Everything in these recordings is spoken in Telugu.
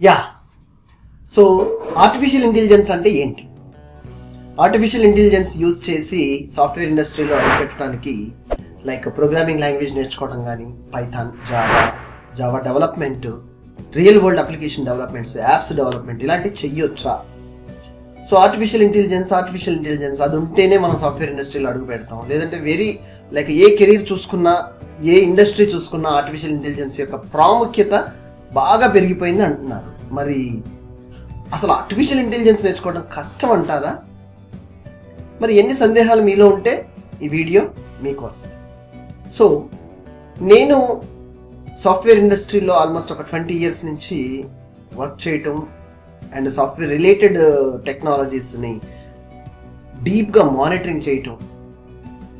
యా. సో ఆర్టిఫిషియల్ ఇంటెలిజెన్స్ అంటే ఏంటి? ఆర్టిఫిషియల్ ఇంటెలిజెన్స్ యూజ్ చేసి సాఫ్ట్వేర్ ఇండస్ట్రీలో అడుగుపెట్టడానికి లైక్ ప్రోగ్రామింగ్ లాంగ్వేజ్ నేర్చుకోవడం కానీ Python Java Java development real world application developments apps development ఇలాంటివి చెయ్యొచ్చా? So artificial intelligence artificial intelligence అది ఉంటేనే మనం సాఫ్ట్వేర్ ఇండస్ట్రీలో అడుగు పెడతాం లేదంటే వెరీ లైక్ ఏ కెరీర్ చూసుకున్నా ఏ ఇండస్ట్రీ చూసుకున్నా ఆర్టిఫిషియల్ ఇంటెలిజెన్స్ యొక్క ప్రాముఖ్యత బాగా పెరిగిపోయింది అంటున్నారు. మరి అసలు ఆర్టిఫిషియల్ ఇంటెలిజెన్స్ నేర్చుకోవడం కష్టం అంటారా? మరి ఎన్ని సందేహాలు మీలో ఉంటే ఈ వీడియో మీకోసం. సో నేను సాఫ్ట్వేర్ ఇండస్ట్రీలో ఆల్మోస్ట్ ఒక ట్వంటీ ఇయర్స్ నుంచి వర్క్ చేయటం అండ్ సాఫ్ట్వేర్ రిలేటెడ్ టెక్నాలజీస్ని డీప్గా మానిటరింగ్ చేయటం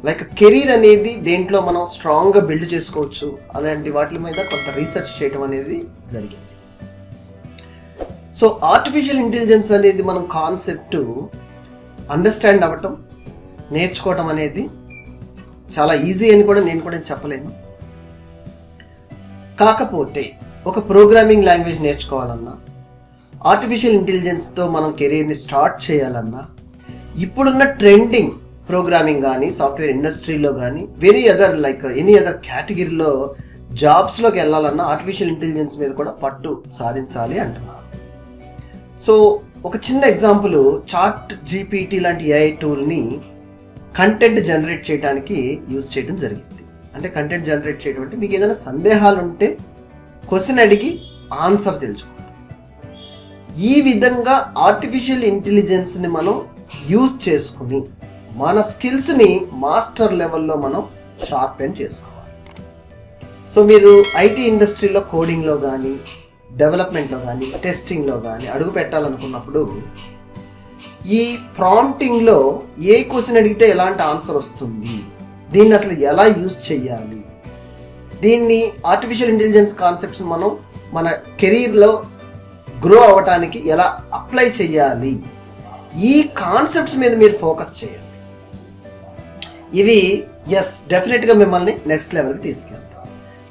లైక్ కెరీర్ అనేది దేంట్లో మనం స్ట్రాంగ్గా బిల్డ్ చేసుకోవచ్చు అలాంటి వాటి మీద కొంత రీసెర్చ్ చేయటం అనేది జరిగింది. సో ఆర్టిఫిషియల్ ఇంటెలిజెన్స్ అనేది మనం కాన్సెప్ట్ అండర్స్టాండ్ అవ్వటం నేర్చుకోవటం అనేది చాలా ఈజీ అని కూడా నేను కూడా చెప్పలేను. కాకపోతే ఒక ప్రోగ్రామింగ్ లాంగ్వేజ్ నేర్చుకోవాలన్నా ఆర్టిఫిషియల్ ఇంటెలిజెన్స్తో మనం కెరీర్ని స్టార్ట్ చేయాలన్నా ఇప్పుడున్న ట్రెండింగ్ ప్రోగ్రామింగ్ కానీ సాఫ్ట్వేర్ ఇండస్ట్రీలో కానీ very other like any other కేటగిరీలో జాబ్స్లోకి వెళ్ళాలన్నా ఆర్టిఫిషియల్ ఇంటెలిజెన్స్ మీద కూడా పట్టు సాధించాలి అంటున్నారు. సో ఒక చిన్న ఎగ్జాంపుల్ చాట్ జీపీటీ లాంటి ఏఐ టూల్ని కంటెంట్ జనరేట్ చేయడానికి యూజ్ చేయడం జరిగింది. అంటే కంటెంట్ జనరేట్ చేయడం అంటే మీకు ఏదైనా సందేహాలు ఉంటే క్వశ్చన్ అడిగి ఆన్సర్ తెలుసుకోండి ఈ విధంగా ఆర్టిఫిషియల్ ఇంటెలిజెన్స్ని మనం యూజ్ చేసుకుని మన స్కిల్స్ని మాస్టర్ లెవెల్లో మనం షార్పెన్ చేసుకోవాలి. సో మీరు ఐటీ ఇండస్ట్రీలో కోడింగ్లో కానీ డెవలప్మెంట్లో కానీ టెస్టింగ్లో కానీ అడుగు పెట్టాలనుకున్నప్పుడు ఈ ప్రాంప్టింగ్లో ఏ క్వశ్చన్ అడిగితే ఎలాంటి ఆన్సర్ వస్తుంది? దీన్ని అసలు ఎలా యూజ్ చేయాలి? దీన్ని ఆర్టిఫిషియల్ ఇంటెలిజెన్స్ కాన్సెప్ట్స్ మనం మన కెరీర్లో గ్రో అవ్వటానికి ఎలా అప్లై చేయాలి? ఈ కాన్సెప్ట్స్ మీద మీరు ఫోకస్ చేయండి ఇవి ఎస్ డెఫినెట్గా మిమ్మల్ని నెక్స్ట్ లెవెల్కి తీసుకెళ్తాం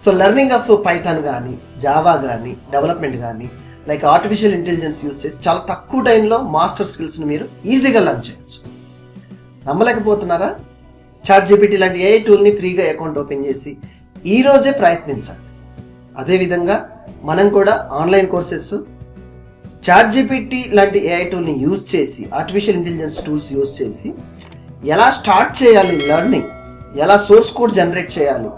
సో లెర్నింగ్ ఆఫ్ పైథాన్ కానీ జావా కానీ డెవలప్మెంట్ కానీ లైక్ ఆర్టిఫిషియల్ ఇంటెలిజెన్స్ యూస్ చేసి చాలా తక్కువ టైంలో మాస్టర్ స్కిల్స్ని మీరు ఈజీగా లర్న్ చేయొచ్చు. నమ్మలేకపోతున్నారా? చాట్ జీపీటీ లాంటి ఏ టూల్ని ఫ్రీగా అకౌంట్ ఓపెన్ చేసి ఈరోజే ప్రయత్నించండి. అదేవిధంగా మనం కూడా ఆన్లైన్ కోర్సెస్ చాట్ జీపీటీ లాంటి ఏఐ టూల్ని యూజ్ చేసి ఆర్టిఫిషియల్ ఇంటెలిజెన్స్ టూల్స్ యూజ్ చేసి ఎలా స్టార్ట్ చేయాలి లెర్నింగ్? ఎలా సోర్స్ కోడ్ జనరేట్ చేయాలి?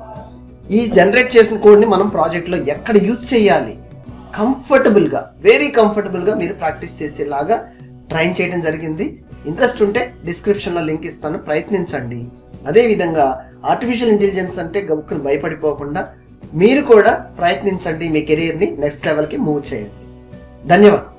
ఈ జనరేట్ చేసిన కోడ్ని మనం ప్రాజెక్ట్లో ఎక్కడ యూజ్ చేయాలి? కంఫర్టబుల్గా వెరీ కంఫర్టబుల్గా మీరు ప్రాక్టీస్ చేసేలాగా ట్రైన్ చేయడం జరిగింది. ఇంట్రెస్ట్ ఉంటే డిస్క్రిప్షన్లో లింక్ ఇస్తాను. ప్రయత్నించండి. అదేవిధంగా ఆర్టిఫిషియల్ ఇంటెలిజెన్స్ అంటే గబుక్కులు భయపడిపోకుండా మీరు కూడా ప్రయత్నించండి మీ కెరీర్ని. నెక్స్ట్ లెవెల్కి మూవ్ చేయండి. ధన్యవాదాలు.